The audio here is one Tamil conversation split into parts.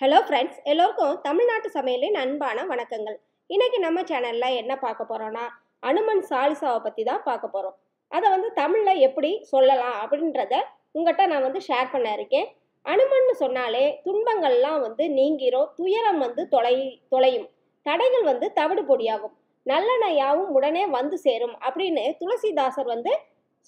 ஹலோ ஃப்ரெண்ட்ஸ் எல்லோருக்கும் தமிழ்நாட்டு சமையலின் அன்பான வணக்கங்கள். இன்றைக்கி நம்ம சேனலில் என்ன பார்க்க போகிறோன்னா அனுமன் சாலிசாவை பற்றி தான் பார்க்க போகிறோம் அதை வந்து தமிழில் எப்படி சொல்லலாம் அப்படின்றத உங்கள்கிட்ட நான் வந்து ஷேர் பண்ண இருக்கேன். அனுமன்னு சொன்னாலே துன்பங்கள்லாம் வந்து நீங்கிறோம் துயரம் வந்து தொலை தொலையும். தடைகள் வந்து தவிடு பொடியாகும். நல்லெண்ணெயாவும் உடனே வந்து சேரும் அப்படின்னு துளசிதாசர் வந்து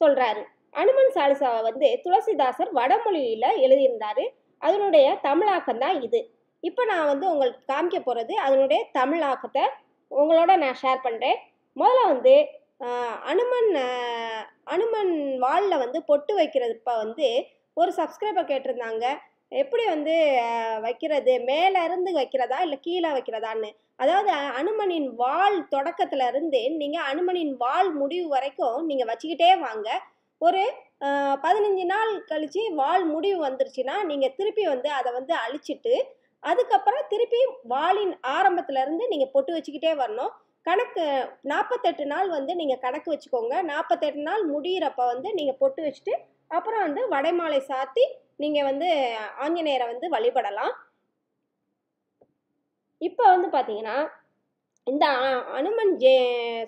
சொல்கிறாரு அனுமன் சாலிசாவை வந்து துளசிதாசர் வடமொழியில் எழுதியிருந்தாரு. அதனுடைய தமிழாக்கம் தான் இது. இப்போ நான் வந்து உங்களுக்கு காமிக்க போகிறது அதனுடைய தமிழாக்கத்தை உங்களோட நான் ஷேர் பண்ணுறேன் முதல்ல வந்து அனுமன் அனுமன் வாலில் வந்து பொட்டு வைக்கிறது இப்போ வந்து ஒரு சப்ஸ்கிரைபர் கேட்டிருந்தாங்க. எப்படி வந்து வைக்கிறது? மேலே இருந்து வைக்கிறதா? இல்லை கீழே வைக்கிறதான்னு. அதாவது அனுமனின் வால் தொடக்கத்துல இருந்து நீங்கள் அனுமனின் வால் முடிவு வரைக்கும் நீங்கள் வச்சுக்கிட்டே வாங்க. ஒரு பதினஞ்சு நாள் கழித்து வால் முடிவு வந்துருச்சுன்னா நீங்கள் திருப்பி வந்து அதை வந்து அழிச்சிட்டு அதுக்கப்புறம் திருப்பி வாலின் ஆரம்பத்துலேருந்து நீங்கள் பொட்டு வச்சுக்கிட்டே வரணும். கணக்கு நாற்பத்தெட்டு நாள் வந்து நீங்கள் கணக்கு வச்சுக்கோங்க. நாற்பத்தெட்டு நாள் முடியிறப்ப வந்து நீங்கள் பொட்டு வச்சுட்டு அப்புறம் வந்து வடைமாலை சாத்தி நீங்கள் வந்து ஆஞ்சநேயரை வந்து வழிபடலாம். இப்போ வந்து பார்த்தீங்கன்னா இந்த அனுமன் ஜே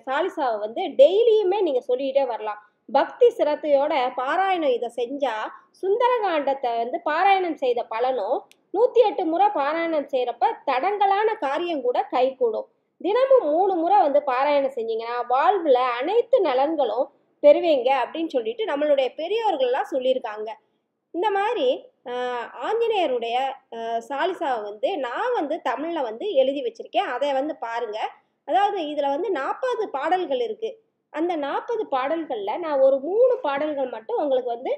சாலிசாவை வந்து டெய்லியுமே நீங்கள் சொல்லிக்கிட்டே வரலாம். பக்தி சிரத்தையோட பாராயணம் இதை செஞ்சால் சுந்தரகாண்டத்தை வந்து பாராயணம் செய்த பலனும் நூற்றி எட்டு முறை பாராயணம் செய்கிறப்ப தடங்கலான காரியம் கூட கைகூடும். தினமும் மூணு முறை வந்து பாராயணம் செஞ்சீங்கன்னா வாழ்வில் அனைத்து நலன்களும் பெறுவீங்க அப்படின்னு சொல்லிட்டு நம்மளுடைய பெரியோர்கள்லாம் சொல்லியிருக்காங்க. இந்த மாதிரி ஆஞ்சநேயருடைய சாலிசாவை வந்து நான் வந்து தமிழில் வந்து எழுதி வச்சிருக்கேன். அதை வந்து பாருங்கள் அதாவது இதில் வந்து நாற்பது பாடல்கள் இருக்குது அந்த நாற்பது பாடல்களில் நான் ஒரு மூணு பாடல்கள் மட்டும் உங்களுக்கு வந்து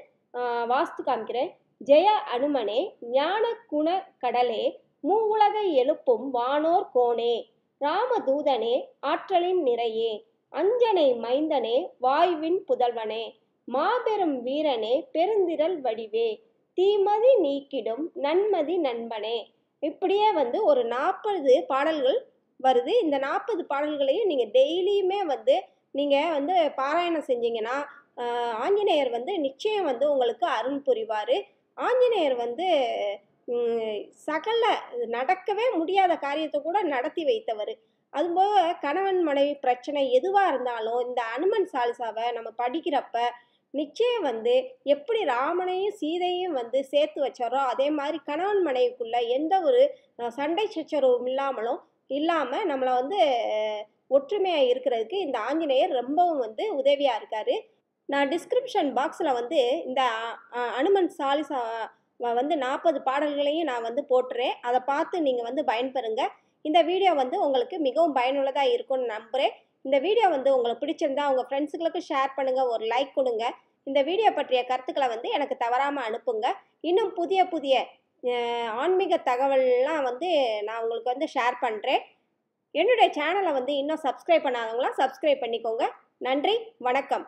வாஸ்து காமிக்கிறேன். ஜெய அனுமனே ஞான குண கடலே மூவுலகை எழுப்பும் வானோர் கோணே ராமதூதனே ஆற்றலின் நிறையே அஞ்சனை மைந்தனே வாயுவின் புதல்வனே மாபெரும் வீரனே பெருந்திரல் வடிவே தீமதி நீக்கிடும் நன்மதி நண்பனே. இப்படியே வந்து ஒரு நாற்பது பாடல்கள் வருது. இந்த நாற்பது பாடல்களையும் நீங்கள் டெய்லியுமே வந்து நீங்கள் வந்து பாராயணம் செஞ்சீங்கன்னா ஆஞ்சநேயர் வந்து நிச்சயம் வந்து உங்களுக்கு அருள் புரிவார். ஆஞ்சநேயர் வந்து சகல நடக்கவே முடியாத காரியத்தை கூட நடத்தி வைத்தவர். அதுபோக கணவன் மனைவி பிரச்சனை எதுவாக இருந்தாலும் இந்த அனுமன் சாலிசாவை நம்ம படிக்கிறப்ப நிச்சயம் வந்து எப்படி ராமனையும் சீதையும் வந்து சேர்த்து வச்சாரோ அதே மாதிரி கணவன் மனைவிக்குள்ளே எந்த ஒரு சண்டை சச்சரவும் இல்லாமலும் இல்லாமல் நம்மளை வந்து ஒற்றுமையாக இருக்கிறதுக்கு இந்த ஆஞ்சநேயர் ரொம்பவும் வந்து உதவியாக இருக்கார். நான் டிஸ்கிரிப்ஷன் பாக்ஸில் வந்து இந்த அனுமன் சாலிசா வந்து நாற்பது பாடல்களையும் நான் வந்து போட்டுறேன். அதை பார்த்து நீங்கள் வந்து பயன்பெறுங்க. இந்த வீடியோ வந்து உங்களுக்கு மிகவும் பயனுள்ளதாக இருக்கும்னு நம்புகிறேன் இந்த வீடியோ வந்து உங்களுக்கு பிடிச்சிருந்தா உங்கள் ஃப்ரெண்ட்ஸுங்களுக்கு ஷேர் பண்ணுங்கள் ஒரு லைக் கொடுங்க. இந்த வீடியோ பற்றிய கருத்துக்களை வந்து எனக்கு தவறாமல் அனுப்புங்க. இன்னும் புதிய புதிய ஆன்மீக தகவல்லாம் வந்து நான் உங்களுக்கு வந்து ஷேர் பண்ணுறேன் என்னுடைய சேனலை வந்து இன்னும் சப்ஸ்கிரைப் பண்ணாதவங்களாம் சப்ஸ்கிரைப் பண்ணிக்கோங்க. நன்றி வணக்கம்.